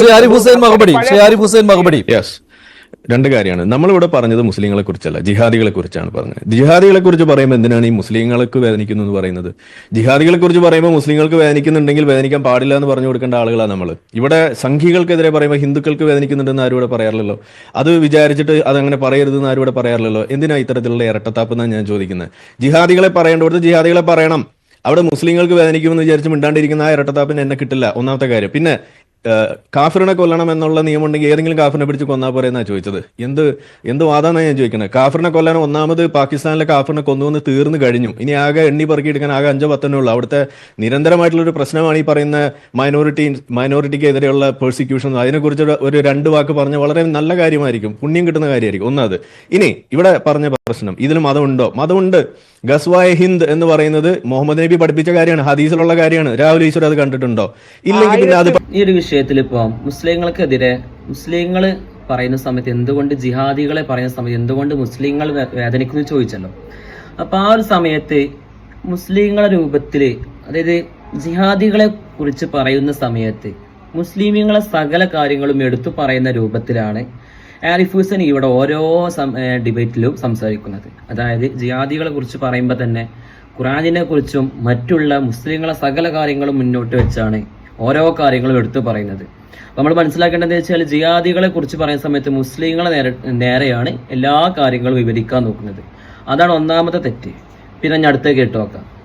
ശ്രീ ആരിഫ് ഹുസൈൻ മഹബടി ശ്രീ ആരിഫ് ഹുസൈൻ യെസ് രണ്ട് കാര്യമാണ്. നമ്മളിവിടെ പറഞ്ഞത് മുസ്ലിങ്ങളെ കുറിച്ചല്ല ജിഹാദികളെ കുറിച്ചാണ് പറഞ്ഞത്. ജിഹാദികളെ കുറിച്ച് പറയുമ്പോൾ എന്തിനാണ് ഈ മുസ്ലിങ്ങൾക്ക് വേദനിക്കുന്നു എന്ന് പറയുന്നത്? ജിഹാദികളെ കുറിച്ച് പറയുമ്പോൾ മുസ്ലിങ്ങൾക്ക് വേദനിക്കുന്നുണ്ടെങ്കിൽ വേദനിക്കാൻ പാടില്ല എന്ന് പറഞ്ഞു കൊടുക്കേണ്ട ആളുകളാണ് നമ്മൾ ഇവിടെ സംഘികൾക്കെതിരെ പറയുമ്പോൾ ഹിന്ദുക്കൾക്ക് വേദനിക്കുന്നുണ്ടെന്ന് ആരും ഇവിടെ പറയാറില്ലല്ലോ. അത് വിചാരിച്ചിട്ട് അതങ്ങനെ പറയരുതെന്ന് ആരും ഇവിടെ പറയാറില്ലല്ലോ. എന്തിനാ ഇത്തരത്തിലുള്ള ഇരട്ടത്താപ്പ് എന്നാണ് ഞാൻ ചോദിക്കുന്നത്? ജിഹാദികളെ പറയേണ്ടടുത്ത് ജിഹാദികളെ പറയണം. അവിടെ മുസ്ലിങ്ങൾക്ക് വേദനിക്കുമെന്ന് വിചാരിച്ച് മിണ്ടാണ്ടിരിക്കുന്ന ആ ഇരട്ടത്താപ്പിന് എന്നെ കിട്ടില്ല. ഒന്നാമത്തെ കാര്യം. പിന്നെ കാഫിറിനെ കൊല്ലണം എന്നുള്ള നിയമം ഉണ്ടെങ്കിൽ ഏതെങ്കിലും കാഫിറിനെ പിടിച്ച് കൊന്നാൽ പോരെ എന്നാ ചോദിച്ചത്. എന്ത് എന്ത് വാദമാണ് ഞാൻ ചോദിക്കുന്നത് കാഫിറിനെ കൊല്ലാൻ ഒന്നാമത് പാകിസ്ഥാനിലെ കാഫിറിനെ കൊന്നുവന്ന് തീർന്നു കഴിഞ്ഞു. ഇനി ആകെ എണ്ണി പെറുക്കിയെടുക്കാൻ ആകെ അഞ്ചോ പത്തനേ ഉള്ളൂ. അവിടുത്തെ നിരന്തരമായിട്ടുള്ള ഒരു പ്രശ്നമാണ് ഈ പറയുന്ന മൈനോറിറ്റി മൈനോറിറ്റിക്ക് എതിരെയുള്ള പെർസിക്യൂഷൻ അതിനെക്കുറിച്ച് ഒരു- രണ്ട് വാക്ക് പറഞ്ഞ വളരെ നല്ല കാര്യമായിരിക്കും. പുണ്യം കിട്ടുന്ന കാര്യമായിരിക്കും. ഒന്നത് ഇനി ഇവിടെ പറഞ്ഞ പ്രശ്നം ഇതിൽ മതമുണ്ടോ? മതമുണ്ട്. ഗസ്വായ ഹിന്ദ് എന്ന് പറയുന്നത് മുഹമ്മദ് നബി പഠിപ്പിച്ച കാര്യമാണ് ഹദീസിലുള്ള കാര്യമാണ്. രാഹുൽ ഈശ്വർ അത് കണ്ടിട്ടുണ്ടോ? ഇല്ലെങ്കിൽ പിന്നെ അത് വിഷയത്തിൽ ഇപ്പോൾ മുസ്ലിങ്ങൾക്കെതിരെ മുസ്ലിങ്ങൾ പറയുന്ന സമയത്ത് എന്തുകൊണ്ട് ജിഹാദികളെ പറയുന്ന സമയത്ത് എന്തുകൊണ്ട് മുസ്ലിങ്ങൾ വേദനിക്കുന്നു ചോദിച്ചല്ലോ. അപ്പൊ ആ ഒരു സമയത്ത് മുസ്ലിങ്ങളെ രൂപത്തിൽ അതായത് ജിഹാദികളെ കുറിച്ച് പറയുന്ന സമയത്ത് മുസ്ലിമീങ്ങളെ സകല കാര്യങ്ങളും എടുത്തു പറയുന്ന രൂപത്തിലാണ് ആരിഫ് ഇവിടെ ഓരോ ഡിബേറ്റിലും സംസാരിക്കുന്നത്. അതായത് ജിഹാദികളെ കുറിച്ച് പറയുമ്പോൾ തന്നെ ഖുറാനിനെ കുറിച്ചും മറ്റുള്ള മുസ്ലിങ്ങളെ സകല കാര്യങ്ങളും മുന്നോട്ട് വെച്ചാണ് ഓരോ കാര്യങ്ങളും എടുത്തു പറയുന്നത്. നമ്മൾ മനസ്സിലാക്കേണ്ടത് വെച്ചാൽ ജിയാദികളെ കുറിച്ച് പറയുന്ന സമയത്ത് മുസ്ലിങ്ങളെ നേരെ നേരെയാണ് എല്ലാ കാര്യങ്ങളും വിവരിക്കാൻ നോക്കുന്നത്. അതാണ് ഒന്നാമത്തെ തെറ്റ്. പിന്നെ ഞാൻ അടുത്തേക്ക് നോക്കാം.